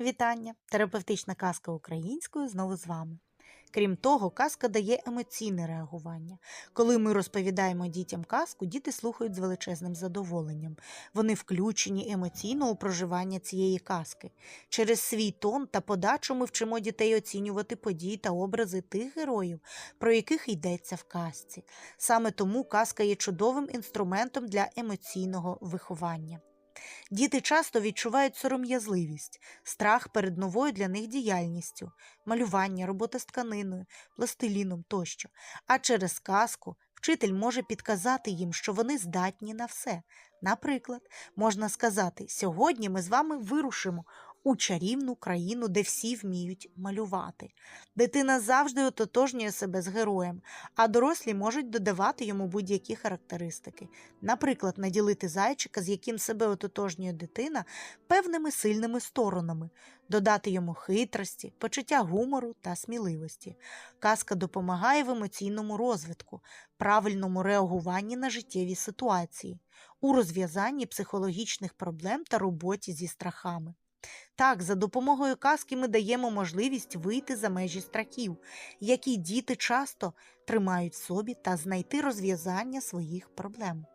Вітання! Терапевтична казка українською знову з вами. Крім того, казка дає емоційне реагування. Коли ми розповідаємо дітям казку, діти слухають з величезним задоволенням. Вони включені емоційно у проживання цієї казки. Через свій тон та подачу ми вчимо дітей оцінювати події та образи тих героїв, про яких йдеться в казці. Саме тому казка є чудовим інструментом для емоційного виховання. Діти часто відчувають сором'язливість, страх перед новою для них діяльністю, малювання, робота з тканиною, пластиліном тощо. А через казку вчитель може підказати їм, що вони здатні на все. Наприклад, можна сказати: сьогодні ми з вами вирушимо у чарівну країну, де всі вміють малювати. Дитина завжди ототожнює себе з героєм, а дорослі можуть додавати йому будь-які характеристики. Наприклад, наділити зайчика, з яким себе ототожнює дитина, певними сильними сторонами, додати йому хитрості, почуття гумору та сміливості. Казка допомагає в емоційному розвитку, правильному реагуванні на життєві ситуації, у розв'язанні психологічних проблем та роботі зі страхами. Так, за допомогою казки ми даємо можливість вийти за межі страхів, які діти часто тримають в собі та знайти розв'язання своїх проблем.